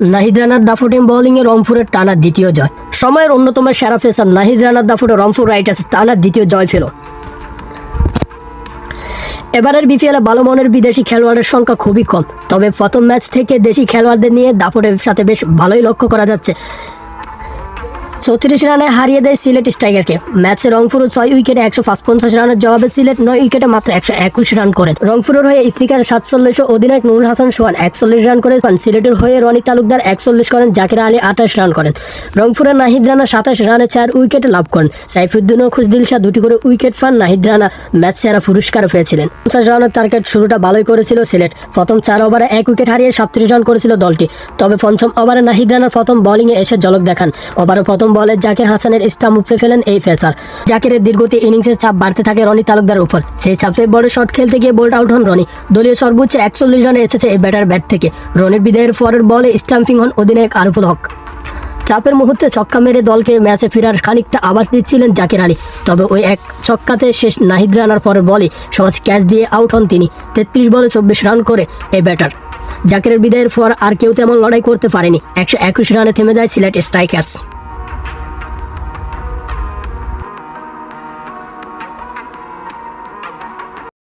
নাহিদ রানার দাফুটিম বোলিংয়ে রংপুরের টানা দ্বিতীয় জয়। সময়ের অন্যতম সেরা ফেসার নাহিদ রানার দাফুটে রংপুর রাইটার্স টানা দ্বিতীয় জয় ফেল। এবারের বিপিএলে ভালো মনের বিদেশি খেলোয়াড়ের সংখ্যা খুবই কম, তবে প্রথম ম্যাচ থেকে দেশি খেলোয়াড়দের নিয়ে দাপটের সাথে বেশ ভালোই লক্ষ্য করা যাচ্ছে। চৌত্রিশ রানে হারিয়ে দেয় সিলেট স্ট্রাইকারকে ম্যাচে রংপুর ছয় উইকেটে একশো পঞ্চাশ রানের জবাবে সিলেট নয় উইকেটে মাত্র একশো একুশ রান করেন রংপুরের হয়ে ইফতিকার সাতচল্লিশ অধিনায়ক নুরুল হাসান সোহান একচল্লিশ রান করে সিলেটের হয়ে রনি তালুকদার একচল্লিশ করেন, জাকির আলী আঠাশ রান করেন। রংপুরের নাহিদ রানা সাতাশ রানে চার উইকেটে লাভ করেন। সাইফুদ্দিন ও খুশদিল শাহ দুটি করে উইকেট পান। নাহিদ রানা ম্যাচ সেরা পুরস্কার পেয়েছিলেন। পঞ্চাশ রানের টার্গেট শুরুটা ভালোই করেছিল সিলেট। প্রথম চার ওভারে এক উইকেট হারিয়ে সাতত্রিশ রান করেছিল দলটি। তবে পঞ্চম ওভারে নাহিদ রানার প্রথম বোলিংয়ে এসে ঝলক দেখান। ওভারে প্রথম বলে, জাকির হাসানের স্টাম্প উপড়ে ফেলেন এই ফেসার জাকিরের দীর্ঘতি ইনিংসের চাপ বাড়তে থাকে রনি তালুকদার উপর। সেই চাপে বড় শট খেলতে গিয়ে বোল্ড আউট হন রনি। দলীয় সর্বোচ্চ একচল্লিশ রানে এসেছে এই ব্যাটার ব্যাট থেকে। রনির বিদায়ের পরের বলে স্টাম্পিং হন অধিনায়ক আরফুল হক। চাপের মুহূর্তে ছক্কা মেরে দলকে ম্যাচে ফেরার খানিকটা আবাস দিচ্ছিলেন জাকির আলী। তবে ওই এক ছক্কাতে শেষ নাহিদ রানার পরের বলে সহজ ক্যাচ দিয়ে আউট হন তিনি। তেত্রিশ বলে চব্বিশ রান করে এই ব্যাটার। জাকিরের বিদায়ের পর আর কেউ তেমন লড়াই করতে পারেনি। একশো একুশ রানে থেমে যায় সিলেট স্ট্রাইকার্স।